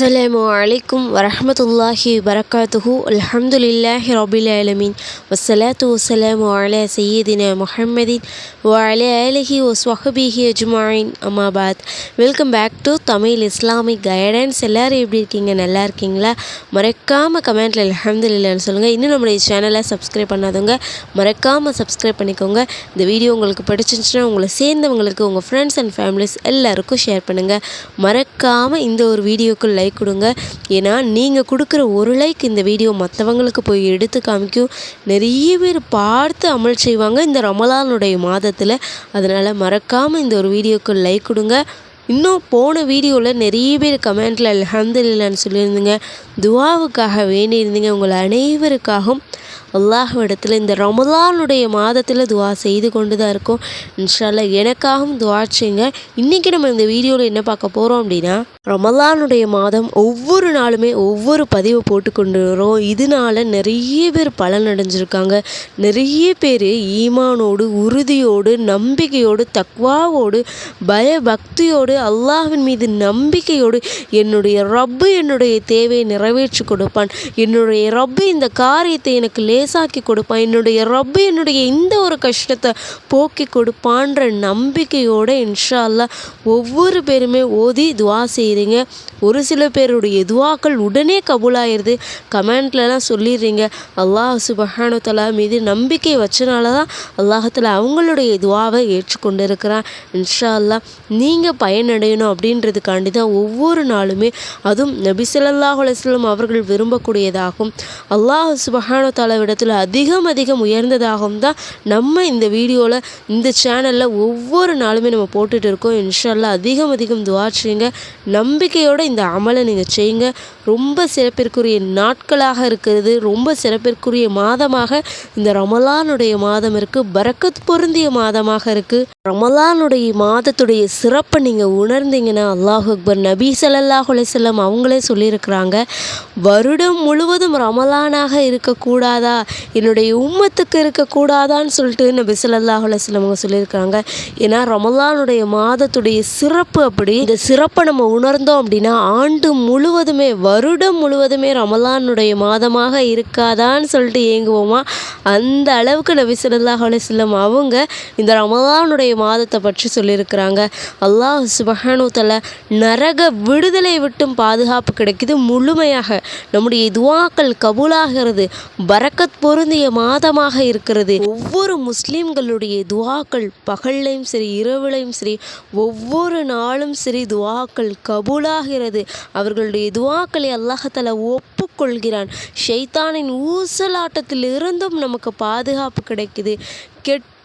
அஸ்லாம் வலைக்கும் வரமத்துல்லாஹி வரகாத்துஹூ அலமதுல்லாஹி ரபில் ஆலமின் வசலாத்து வசலாம் அல சையீதின முஹம்மதின் வல அலஹி ஒஸ்வஹபிஹி அஜ்மாயின் அம்மாபாத் welcome back to Tamil Islamic guidance எல்லோரும் எப்படி இருக்கீங்க? நல்லா இருக்கீங்களா? மறக்காமல் கமெண்ட்டில் அலமதுல்லான்னு சொல்லுங்கள் இன்னும் நம்மளுடைய சேனலை சப்ஸ்கிரைப் பண்ணாதவங்க மறக்காமல் சப்ஸ்கிரைப் பண்ணிக்கோங்க. இந்த வீடியோ உங்களுக்கு பிடிச்சிருந்துச்சுன்னா உங்களை சேர்ந்தவங்களுக்கு உங்கள் ஃப்ரெண்ட்ஸ் அண்ட் ஃபேமிலிஸ் எல்லாருக்கும் ஷேர் பண்ணுங்கள் மறக்காமல் இந்த ஒரு வீடியோக்கு லைக் கொடுங்க. ஏன்னா நீங்கள் கொடுக்குற ஒரு லைக் இந்த வீடியோ மற்றவங்களுக்கு போய் எடுத்து காமிக்கும். நிறைய பேர் பார்த்து அமல் செய்வாங்க இந்த ரமலானுடைய மாதத்தில். அதனால் மறக்காமல் இந்த ஒரு வீடியோக்கு லைக் கொடுங்க. இன்னும் போன வீடியோவில் நிறைய பேர் கமெண்ட்டில் இல்லைன்னு சொல்லியிருந்தீங்க. துவாவுக்காக வேண்டியிருந்தீங்க. உங்கள் அனைவருக்காகவும் அல்லாஹ்விடத்தில் இந்த ரமலானுடைய மாதத்தில் துவா செய்து கொண்டு தான் இருக்கோம். இன்ஷால்லா எனக்காகவும் துவா செய்யுங்க. இன்றைக்கி நம்ம இந்த வீடியோவில் என்ன பார்க்க போகிறோம் அப்படின்னா ரமலானுடைய மாதம் ஒவ்வொரு நாளுமே ஒவ்வொரு பதிவை போட்டு கொண்டு வரோம் இதனால நிறைய பேர் பலன் அடைஞ்சிருக்காங்க. நிறைய பேர் ஈமானோடு உறுதியோடு நம்பிக்கையோடு தக்வாவோடு பயபக்தியோடு அல்லாஹின் மீது நம்பிக்கையோடு என்னுடைய ரப்பு என்னுடைய தேவையை நிறைவேற்றி கொடுப்பான். என்னுடைய ரப்பு இந்த காரியத்தை எனக்கு லேசாக்கி கொடுப்பான். என்னுடைய ரப்பு என்னுடைய இந்த ஒரு கஷ்டத்தை போக்கி கொடுப்பான்ற நம்பிக்கையோடு இன்ஷா அல்லாஹ் ஒவ்வொரு பேருமே ஓதி துவா செய்கிறீங்க ஒரு சில பேருடைய துவாக்கள் உடனே கபூலாயிருது. கமெண்ட்லலாம் சொல்லிடுறீங்க அல்லாஹ் சுபஹானுத்தலா மீது நம்பிக்கை வச்சனால தான் அல்லாஹத்தில் அவங்களுடைய துவாவை ஏற்றுக்கொண்டு இருக்கிறான் இன்ஷா அல்லாஹ் நீங்கள் பயனடையணும் அப்படின்றதுக்காண்டி தான் ஒவ்வொரு நாளுமே அதுவும் நபிசல்லாஹ் அலுவலம் அவர்கள் விரும்பக்கூடியதாகும். அல்லாஹ் சுபஹானு இடத்துல அதிகம் அதிகம் உயர்ந்ததாகவும் தான் நம்ம இந்த வீடியோவில் இந்த சேனலில் ஒவ்வொரு நாளுமே நம்ம போட்டுட்டு இருக்கோம். இன்ஷால்லா அதிகம் அதிகம் துவா செய்யுங்க. நம்பிக்கையோடு இந்த அமலை நீங்கள் செய்யுங்க. ரொம்ப சிறப்பிற்குரிய நாட்களாக இருக்கிறது. ரொம்ப சிறப்பிற்குரிய மாதமாக இந்த ரமலானுடைய மாதம் இருக்குது பரக்கத் பொருந்திய மாதமாக இருக்குது ரமலானுடைய மாதத்துடைய சிறப்பை நீங்கள் உணர்ந்தீங்கன்னா அல்லாஹ் அக்பர் நபி ஸல்லல்லாஹு அலைஹி அவங்களே சொல்லியிருக்கிறாங்க. வருடம் முழுவதும் ரமலானாக இருக்கக்கூடாதா? என்னுடைய உம்மத்துக்கு இருக்கக்கூடாதான்னு சொல்லிட்டு நபி ஸல்லல்லாஹு அவங்க சொல்லியிருக்காங்க. ஏன்னா ரமலானுடைய மாதத்துடைய சிறப்பு அப்படி. இந்த சிறப்பை நம்ம உணர்ந்தோம் அப்படின்னா ஆண்டு முழுவதுமே வருடம் முழுவதுமே ரமலானுடைய மாதமாக இருக்காதான்னு சொல்லிட்டு ஏங்குவோமா? அந்த அளவுக்கு நபி ஸல்லல்லாஹு சிலம் அவங்க இந்த ரமலானுடைய மாதத்தை பற்றி சொல்லியிருக்கிறாங்க. அல்லாஹ் சுபஹானு தஆலா நரக விடுதலை விட்டும் பாதுகாப்பு கிடைக்குது முழுமையாக. நம்முடைய துவாக்கள் கபூலாகிறது பரக்கத் பொருந்திய மாதமாக இருக்கிறது. ஒவ்வொரு முஸ்லீம்களுடைய துவாக்கள் பகல்லையும் சரி இரவுலையும் சரி ஒவ்வொரு நாளும் சரி துவாக்கள் கபூலாகிறது. அவர்களுடைய துவாக்களை அல்லாஹால ஒப்புக்கொள்கிறான். ஷைத்தானின் ஊசலாட்டத்தில் இருந்தும் நமக்கு பாதுகாப்பு கிடைக்குது.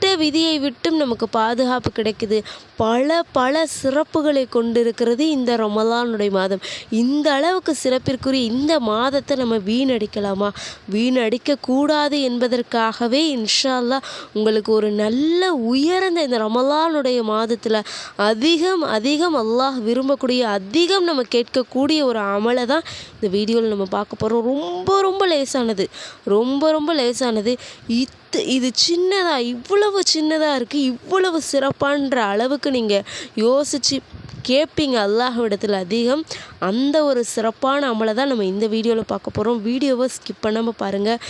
கெட்ட விதியை விட்டும் நமக்கு பாதுகாப்பு கிடைக்குது. பல பல சிறப்புகளை கொண்டிருக்கிறது இந்த ரமலானுடைய மாதம். இந்த அளவுக்கு சிறப்பிற்குரிய இந்த மாதத்தை நம்ம வீணடிக்கலாமா? வீணடிக்கக்கூடாது என்பதற்காகவே இன்ஷா அல்லாஹ் உங்களுக்கு ஒரு நல்ல உயர்ந்த இந்த ரமலானுடைய மாதத்தில் அதிகம் அதிகம் அல்லாஹ் விரும்பக்கூடிய அதிகம் நம்ம கேட்கக்கூடிய ஒரு அமலை தான் இந்த வீடியோவில் நம்ம பார்க்க போகிறோம் ரொம்ப ரொம்ப லேசானது. ரொம்ப ரொம்ப லேசானது. இத் இது சின்னதாக இவ்வளவு சின்னதாக இருக்குது இவ்வளவு சிறப்பான்ற அளவுக்கு நீங்கள் யோசித்து கேட்பீங்க அல்லாஹ்விடத்தில் அதிகம். அந்த ஒரு சிறப்பான அமலை தான் நம்ம இந்த வீடியோவில் பார்க்க போகிறோம் வீடியோவை ஸ்கிப் பண்ணாமல் பாருங்கள்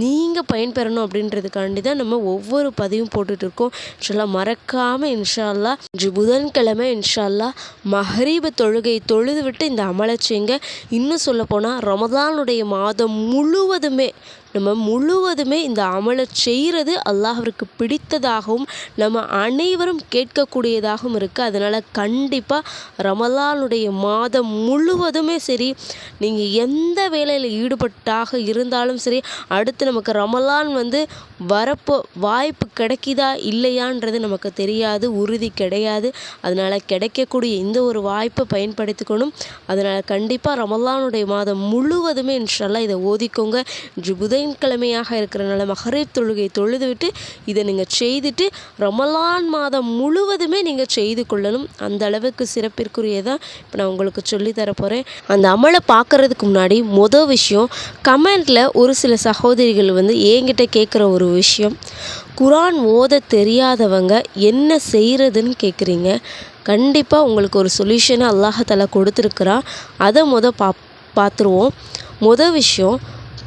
நீங்கள் பயன்பெறணும் அப்படின்றதுக்காண்டி தான் நம்ம ஒவ்வொரு பதிவும் போட்டுட்டு இருக்கோம். இன்ஷால்லா மறக்காமல் இன்ஷால்லா இன்று புதன்கிழமை இன்ஷால்லா மஹரீப தொழுகை தொழுது விட்டு இந்த அமலை செய்யுங்க. இன்னும் சொல்லப்போனால் ரமதானுடைய மாதம் முழுவதுமே நம்ம முழுவதுமே இந்த அமலை செய்கிறது அல்லாஹிற்கு பிடித்ததாகவும் நம்ம அனைவரும் கேட்கக்கூடியதாகவும் இருக்குது அதனால் கண்டிப்பாக ரமலானுடைய மாதம் முழுவதுமே சரி நீங்கள் எந்த வேலையில் ஈடுபட்டாக இருந்தாலும் சரி அடுத்து நமக்கு ரமலான் வந்து வரப்போ வாய்ப்பு கிடைக்குதா இல்லையான்றது நமக்கு தெரியாது உறுதி கிடையாது. அதனால் கிடைக்கக்கூடிய இந்த ஒரு வாய்ப்பை பயன்படுத்திக்கணும். அதனால் கண்டிப்பாக ரமலானுடைய மாதம் முழுவதுமே இன்ஷால்லா இதை ஓதிக்கோங்க. இன்று புதன்கிழமையாக இருக்கிறனால மஹரீப் தொழுகை தொழுதுவிட்டு இதை நீங்கள் செய்துட்டு ரமலான் மாதம் முழுவதுமே நீங்கள் செய்து கொள்ளணும். அந்த அளவுக்கு சிறப்பிற்குரியதாக இப்போ நான் உங்களுக்கு சொல்லித் போகிறேன் அந்த அமலை பார்க்குறதுக்கு முன்னாடி மொதல் விஷயம் கமெண்டில் ஒரு சில சகோதரிகள் வந்து என்கிட்ட கேட்குற ஒரு விஷயம். குரான் ஓத தெரியாதவங்க என்ன செய்கிறதுன்னு கேட்குறீங்க கண்டிப்பாக உங்களுக்கு ஒரு சொல்யூஷனை அல்லாஹால கொடுத்துருக்குறான். அதை மொதல் பா பார்த்துருவோம் மொதல் விஷயம்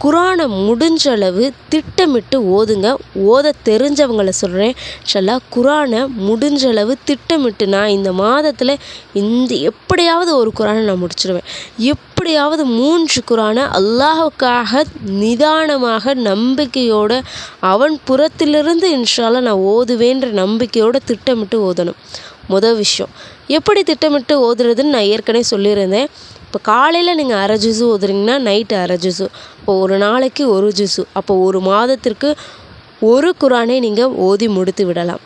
குரானை முடிஞ்ச அளவு திட்டமிட்டு ஓதுங்க. ஓத தெரிஞ்சவங்கள சொல்கிறேன் ஷல்லா குரானை முடிஞ்ச அளவு திட்டமிட்டு நான் இந்த மாதத்தில் இந்த எப்படியாவது ஒரு குரானை நான் முடிச்சிடுவேன் எப்படியாவது மூன்று குரானை அல்லாஹுக்காக நிதானமாக நம்பிக்கையோடு அவன் புறத்திலிருந்து இன்ஷால்லா நான் ஓதுவேன்ற நம்பிக்கையோடு திட்டமிட்டு ஓதணும். மொதல் விஷயம். எப்படி திட்டமிட்டு ஓதுறதுன்னு நான் ஏற்கனவே சொல்லியிருந்தேன். இப்போ காலையில் நீங்கள் அரை ஜூஸு ஓதுறீங்கன்னா நைட்டு அரை ஜூஸு. இப்போ ஒரு நாளைக்கு ஒரு ஜூஸு. அப்போ ஒரு மாதத்திற்கு ஒரு குரானை நீங்கள் ஓதி முடித்து விடலாம்.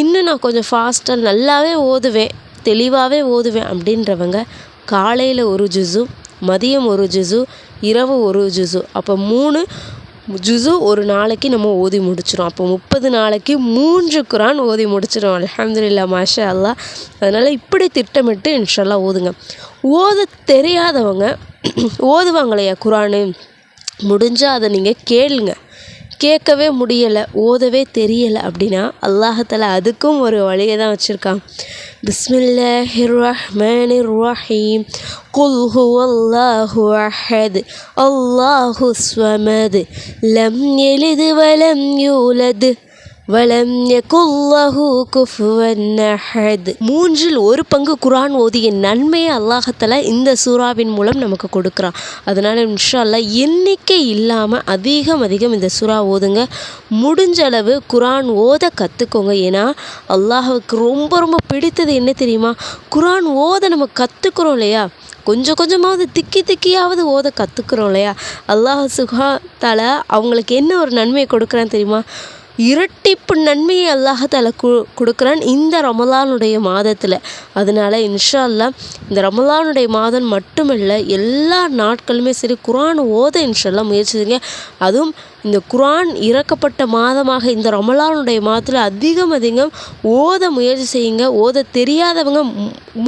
இன்னும் நான் கொஞ்சம் ஃபாஸ்ட்டாக நல்லாவே ஓதுவேன் தெளிவாகவே ஓதுவேன் அப்படின்றவங்க காலையில் ஒரு ஜூஸு மதியம் ஒரு ஜூஸு இரவு ஒரு ஜூஸு. அப்போ மூணு ஜுசு ஒரு நாளைக்கு நம்ம ஓதி முடிச்சிடும் அப்போ முப்பது நாளைக்கு மூன்று குரான் ஓதி முடிச்சிடும் அலமதுல்லா மாஷா அல்லா அதனால் இப்படி திட்டமிட்டு இன்ஷல்லா ஓதுங்க. ஓத தெரியாதவங்க ஓதுவாங்களையா குரானு? முடிஞ்சால் அதை நீங்கள் கேளுங்க. கேட்கவே முடியலை ஓதவே தெரியலை அப்படின்னா அல்லாஹால அதுக்கும் ஒரு வழியை தான் வச்சுருக்கான். பிஸ்மில்லாஹிர் ரஹ்மானிர் ரஹீம் குல் ஹுவல்லாஹு அஹத் அல்லாஹு ஸ்வமது. லம் எலிது வலம் யூலது. வலம் யகுல்லஹு குஃபுவன் அஹத். மூன்றில் ஒரு பங்கு குரான் ஓதிய நன்மையை அல்லாஹத்தில் இந்த சூறாவின் மூலம் நமக்கு கொடுக்குறான். அதனால் இன்ஷா எண்ணிக்கை இல்லாமல் அதிகம் அதிகம் இந்த சூறா ஓதுங்க. முடிஞ்ச அளவு குரான் ஓத கற்றுக்கோங்க ஏன்னா அல்லாஹுக்கு ரொம்ப ரொம்ப பிடித்தது என்ன தெரியுமா? குரான் ஓத நம்ம கற்றுக்குறோம் இல்லையா? கொஞ்சம் கொஞ்சமாவது திக்கி திக்கியாவது ஓத கற்றுக்குறோம் இல்லையா? அல்லாஹ் சுகா தலை அவங்களுக்கு என்ன ஒரு நன்மையை கொடுக்குறான்னு தெரியுமா? இரட்டிப்பு நன்மையை அல்லாஹால கு கொடுக்குறான் இந்த ரமலானுடைய மாதத்தில். அதனால் இன்ஷா அல்லா இந்த ரமலானுடைய மாதம் மட்டுமில்லை எல்லா நாட்களுமே சரி குரான் ஓத இன்ஷால்லாம் முயற்சி செய்யுங்க அதுவும் இந்த குரான் இறக்கப்பட்ட மாதமாக இந்த ரமலானுடைய மாதத்தில் அதிகம் அதிகம் ஓத முயற்சி செய்யுங்க. ஓத தெரியாதவங்க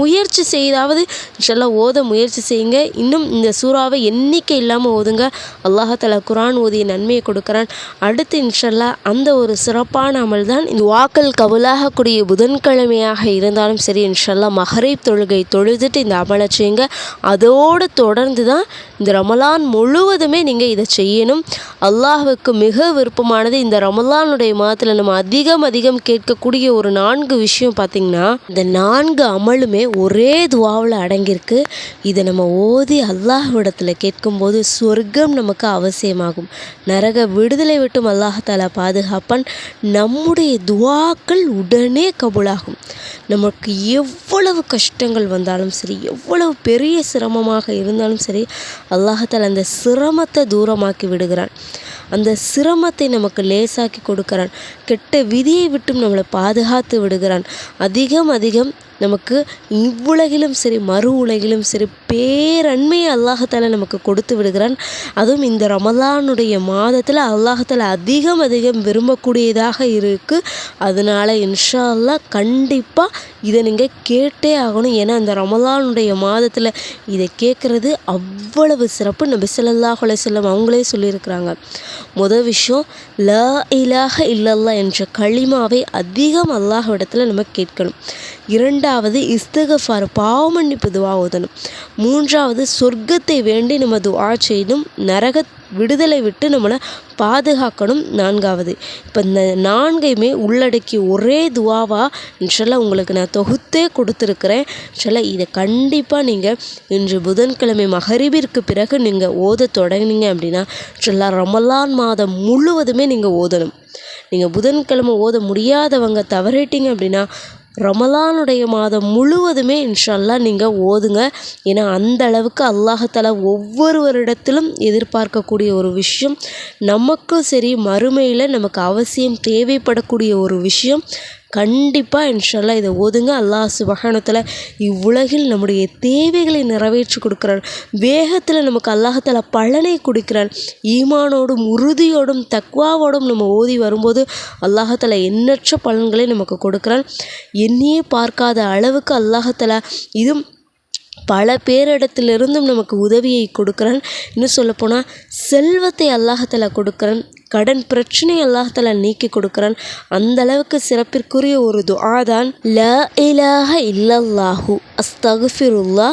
முயற்சி செய்தாவது இன்ஷால்லா ஓத முயற்சி செய்யுங்க. இன்னும் இந்த சூறாவை எண்ணிக்கை இல்லாமல் ஓதுங்க. அல்லாஹால குரான் ஓதிய நன்மையை கொடுக்குறான். அடுத்து இன்ஷல்லா அந்த ஒரு சிறப்பான அமல் தான் இந்த வாக்கள் கவலாகக்கூடிய புதன்கிழமையாக இருந்தாலும் சரி இன்ஷல்லா மஹரீப் தொழுகை தொழுதுட்டு இந்த அமலை செய்யுங்க. அதோடு தொடர்ந்து தான் இந்த ரமலான் முழுவதுமே நீங்கள் இதை செய்யணும். அல்லாஹுக்கு மிக விருப்பமானது இந்த ரமலானுடைய மாதத்தில் நம்ம அதிகம் அதிகம் கேட்கக்கூடிய ஒரு நான்கு விஷயம் பார்த்திங்கன்னா இந்த நான்கு அமலுமே ஒரே துவாவில் அடங்கியிருக்கு. இதை நம்ம ஓதி அல்லாஹ்விடத்தில் கேட்கும்போது சொர்க்கம் நமக்கு அவசியமாகும். நரக விடுதலை விட்டும் அல்லாஹால பாதுகாப்பான். நம்முடைய துவாக்கள் உடனே கபுலாகும். நமக்கு எவ்வளவு கஷ்டங்கள் வந்தாலும் சரி எவ்வளவு பெரிய சிரமமாக இருந்தாலும் சரி அல்லாஹத்தால் அந்த சிரமத்தை தூரமாக்கி விடுகிறான். அந்த சிரமத்தை நமக்கு லேசாக்கி கொடுக்கிறான். கெட்ட விதியை விட்டும் நம்மளை பாதுகாத்து விடுகிறான். அதிகம் அதிகம் நமக்கு இவ்வுலகிலும் சரி மறு உலகிலும் சரி பேரன்மையை அல்லாஹால நமக்கு கொடுத்து விடுகிறான். அதுவும் இந்த ரமலானுடைய மாதத்தில் அல்லாஹால அதிகம் அதிகம் விரும்பக்கூடியதாக இருக்குது அதனால் இன்ஷா அல்லா கண்டிப்பாக இதை நீங்கள் கேட்டே ஆகணும். ஏன்னா இந்த ரமலானுடைய மாதத்தில் இதை கேட்குறது அவ்வளவு சிறப்பு. நபி சொல்லாஹ் செல்லம் அவங்களே சொல்லியிருக்கிறாங்க. முதல் விஷயம் ல இலாக இல்லல்லா என்ற களிமாவை அதிகம் அல்லாஹ் இடத்துல நம்ம கேட்கணும். இரண்டாவது இஸ்தகஃபார் பாவமன்னிப்பு துவா ஓதணும். மூன்றாவது சொர்க்கத்தை வேண்டி நம்ம துவா செய்யணும் நரக விடுதலை விட்டு நம்மளை பாதுகாக்கணும். நான்காவது இப்போ இந்த நான்கையுமே உள்ளடக்கி ஒரே துவாவாக இன்ஷல்லா உங்களுக்கு நான் தொகுத்தே கொடுத்துருக்குறேன். இன்ஷல்லா இதை கண்டிப்பாக நீங்கள் இன்று புதன்கிழமை மகரிபிற்கு பிறகு நீங்கள் ஓத தொடங்கினீங்க அப்படின்னா இன்ஷல்லா ரமலான் மாதம் முழுவதுமே நீங்கள் ஓதணும். நீங்கள் புதன்கிழமை ஓத முடியாதவங்க தவறிட்டீங்க அப்படின்னா ரமலானுடைய மாதம் முழுவதுமே இன்ஷல்லா நீங்கள் ஓதுங்க. ஏன்னா அந்த அளவுக்கு அல்லாஹால ஒவ்வொருவரிடத்திலும் எதிர்பார்க்கக்கூடிய ஒரு விஷயம். நமக்கும் சரி மறுமையில் நமக்கு அவசியம் தேவைப்படக்கூடிய ஒரு விஷயம். கண்டிப்பாக இன்ஷல்லா இதை ஓதுங்க அல்லாஹ் சுபஹானத்தில் இவ்வுலகில் நம்முடைய தேவைகளை நிறைவேற்றி கொடுக்குறான் வேகத்தில் நமக்கு அல்லாஹத்தில் பலனை கொடுக்கிறான் ஈமானோடும் உறுதியோடும் தக்வாவோடும் நம்ம ஓதி வரும்போது அல்லாஹத்தில் எண்ணற்ற பலன்களை நமக்கு கொடுக்குறான் எண்ணியே பார்க்காத அளவுக்கு அல்லாஹத்தில் இதுவும் பல பேரிடத்திலிருந்தும் நமக்கு உதவியை கொடுக்குறான் இன்னும் சொல்லப்போனால் செல்வத்தை அல்லாஹத்தில் கொடுக்குறான் கடன் பிரச்சனை அல்லாஹால நீக்கி கொடுக்குறான். அந்த அளவுக்கு சிறப்பிற்குரிய ஒரு துஆ தான் லா இலாஹ இல்லல்லாஹு அஸ்தகுஃபிருல்லா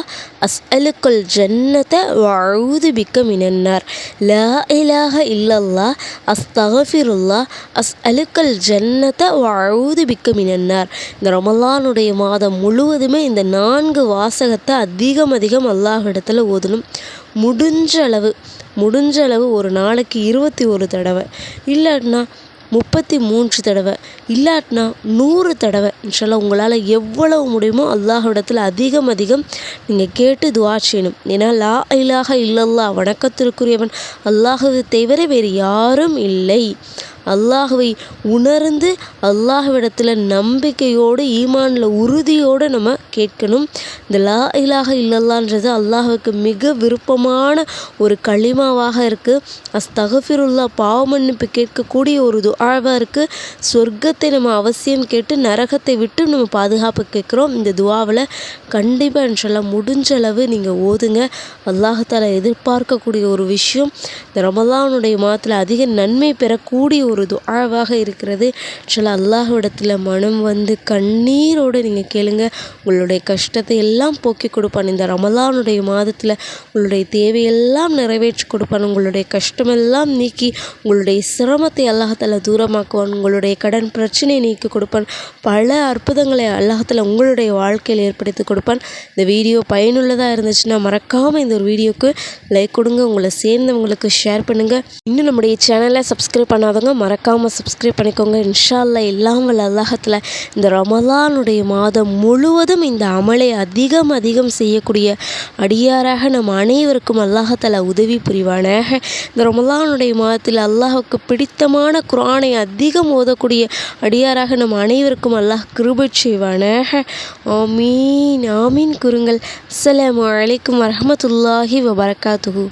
அஸ்அலுக்குல் ஜன்னத்தை வஅஊது பிக்க மினன்னார். ல இலாஹ இல்லல்லா அஸ்தகுஃபிருல்லா அஸ்அலுக்கல் ஜன்னத்தை வாழ்வுது பிக்க மினன்னார். இந்த ரமலானுடைய மாதம் முழுவதுமே இந்த நான்கு வாசகத்தை அதிகம் அதிகம் அல்லாஹ் இடத்துல ஓதணும். முடிஞ்ச அளவு முடிஞ்ச அளவு ஒரு நாளைக்கு இருபத்தி ஒரு தடவை. இல்லாட்டினா முப்பத்தி மூன்று தடவை. இல்லாட்டினா நூறு தடவை. இன்ஷால்லா உங்களால் எவ்வளவு முடியுமோ அல்லாஹிடத்தில் அதிகம் அதிகம் நீங்கள் கேட்டு துவா செய்யணும். ஏன்னா லா இலாஹ இல்லல்லா வணக்கத்திற்குரியவன். அல்லாஹுவை தவிர வேறு யாரும் இல்லை. அல்லாஹுவை உணர்ந்து அல்லாஹ்விடத்தில் நம்பிக்கையோடு ஈமானில் உறுதியோடு நம்ம கேட்கணும். இந்த லா இலாக இல்லல்லான்றது அல்லாஹுக்கு மிக விருப்பமான ஒரு களிமாவாக இருக்குது அஸ்தகஃபிருல்லா பாவமன்னிப்பு கேட்கக்கூடிய ஒரு துஆவாக இருக்குது சொர்க்கத்தை நம்ம அவசியம் கேட்டு நரகத்தை விட்டு நம்ம பாதுகாப்பு கேட்குறோம். இந்த துவாவில் கண்டிப்பாக இன்ஷால்லா முடிஞ்ச அளவு நீங்கள் ஓதுங்க. அல்லாஹால எதிர்பார்க்கக்கூடிய ஒரு விஷயம். இந்த ரமலானுடைய மாதத்தில் அதிக நன்மை பெறக்கூடிய ஒரு துஆவாக இருக்கிறது. இன்ஷால்லா அல்லாஹ்விடத்தில் மனம் வந்து கண்ணீரோடு நீங்கள் கேளுங்க. உங்களுடைய கஷ்டத்தை எல்லாம் போக்கி கொடுப்பான். இந்த ரமலானுடைய மாதத்தில் உங்களுடைய தேவையெல்லாம் நிறைவேற்றி கொடுப்பான். உங்களுடைய கஷ்டமெல்லாம் நீக்கி உங்களுடைய சிரமத்தை அல்லாஹால தூரமாக்குவான். உங்களுடைய கடன் பிரச்சனையை நீக்கி கொடுப்பான். பல அற்புதங்களை அல்லாஹத்தில் உங்களுடைய வாழ்க்கையில் ஏற்படுத்தி கொடுப்பான். இந்த வீடியோ பயனுள்ளதாக இருந்துச்சுன்னா மறக்காமல் இந்த ஒரு வீடியோக்கு லைக் கொடுங்க. உங்களை சேர்ந்தவங்களுக்கு ஷேர் பண்ணுங்கள் இன்னும் நம்முடைய சேனலை சப்ஸ்கிரைப் பண்ணாதவங்க மறக்காமல் சப்ஸ்கிரைப் பண்ணிக்கோங்க. இன்ஷா இல்லாமல் அல்லாஹத்தில் இந்த ரமலானுடைய மாதம் முழுவதும் இந்த அமலை அதிகம் அதிகம் செய்யக்கூடிய அடியாராக நம் அனைவருக்கும் அல்லாஹத்தில் உதவி புரிவானாக. இந்த ரமலானுடைய மாதத்தில் அல்லாஹுக்கு பிடித்தமான குரானை அதிகம் ஓதக்கூடிய அடியாராக நம் அனைவருக்கும் அல்லாஹ் கிருபை செய்வானாக. ஆமீன் ஆமீன் குருங்கள் அஸ்லாம் வலைக்கம் வரமத்துல்லாஹி வபரகாத்துஹு.